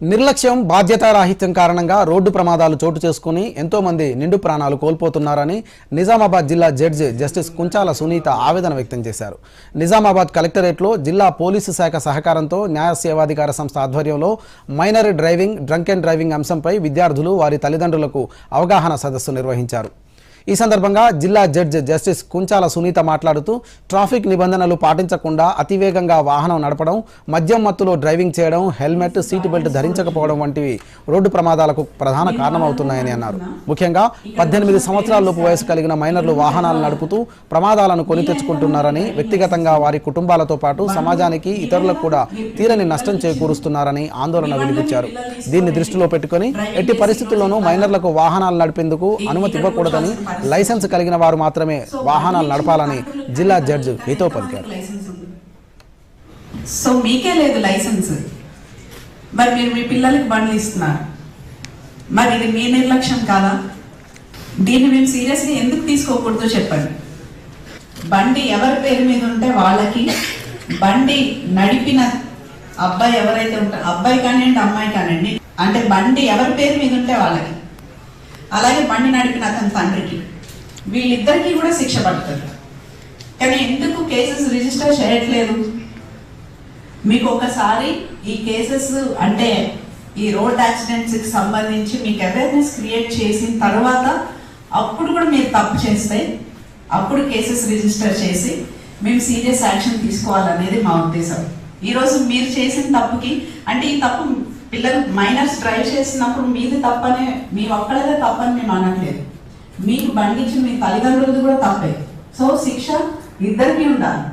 నిర్లక్ష్యం బాధ్యతారాహిత్యం కారణంగా రోడ్డు ప్రమాదాలు చోటు చేసుకుని ఎంతో మంది నిండు ప్రాణాలు కోల్పోతున్నారని నిజామాబాద్ జిల్లా జడ్జి జస్టిస్ కుంచాల సునీత ఆవేదన వ్యక్తం చేశారు. నిజామాబాద్ కలెక్టరేట్లో జిల్లా పోలీసు శాఖ సహకారంతో న్యాయ సేవాధికార సంస్థ ఆధ్వర్యంలో minor driving drunk and driving అంశంపై విద్యార్థులు వారి తల్లిదండ్రులకు అవగాహన సదస్సు నిర్వహించారు. ఈ సందర్భంగా జిల్లా జడ్జి జస్టిస్ కుంచాల సునీత మాట్లాడుతూ ట్రాఫిక్ నిబంధనలు పాటించకుండా అతివేగంగా వాహనం నడపడం మద్యం మత్తులో డ్రైవింగ్ చేయడం హెల్మెట్ సీట్ బెల్ట్ ధరించకపోవడం వంటివి రోడ్డు ప్రమాదాలకు ప్రధాన కారణమవుతున్నాయని అన్నారు. ముఖ్యంగా పద్దెనిమిది సంవత్సరాలలోపు వయసు కలిగిన మైనర్లు వాహనాలు నడుపుతూ ప్రమాదాలను కొని తెచ్చుకుంటున్నారని వ్యక్తిగతంగా వారి కుటుంబాలతో పాటు సమాజానికి ఇతరులకు కూడా తీరని నష్టం చేకూరుస్తున్నారని ఆందోళన వెలిపించారు దీన్ని దృష్టిలో పెట్టుకొని ఎట్టి పరిస్థితుల్లోనూ మైనర్లకు వాహనాలు నడిపేందుకు అనుమతి ఇవ్వకూడదని లైసెన్స్ కలిగిన వారు మాత్రమే వాహనాలు నడపాలని జిల్లా జడ్జి హితో పలికారు. సో మీకే లేదు లైసెన్స్ మరి మీరు మీ పిల్లలకి బండ్లు ఇస్తున్నారు. మరి ఇది మీ నిర్లక్ష్యం కాదా? దీన్ని మేము సీరియస్గా ఎందుకు తీసుకోకూడదో చెప్పండి. బండి ఎవరి పేరు మీద ఉంటే వాళ్ళకి బండి నడిపిన అబ్బాయి ఎవరైతే ఉంటారో అబ్బాయి కానివ్వండి అమ్మాయి కానివ్వండి అంటే బండి ఎవరి పేరు మీద ఉంటే వాళ్ళకి. అలాగే బండి నడిపిన అతని తండ్రికి. వీళ్ళిద్దరికీ కూడా శిక్ష పడుతుంది. కానీ ఎందుకు కేసెస్ రిజిస్టర్ చేయట్లేదు? మీకు ఒకసారి ఈ కేసెస్ అంటే ఈ రోడ్ యాక్సిడెంట్స్కి సంబంధించి మీకు అవేర్నెస్ క్రియేట్ చేసిన తర్వాత అప్పుడు కూడా మీరు తప్పు చేస్తే అప్పుడు కేసెస్ రిజిస్టర్ చేసి మేము సీరియస్ యాక్షన్ తీసుకోవాలనేది మా ఉద్దేశం. ఈరోజు మీరు చేసిన తప్పుకి అంటే ఈ తప్పు పిల్లలు మైనర్స్ డ్రైవ్ చేసినప్పుడు మీది తప్పనే మీ ఒక్కళ్ళదే తప్పని మేము అనట్లేదు. మీకు బండించిన మీ తల్లిదండ్రులది కూడా తప్పే. సో శిక్ష ఇద్దరికీ ఉండాలి.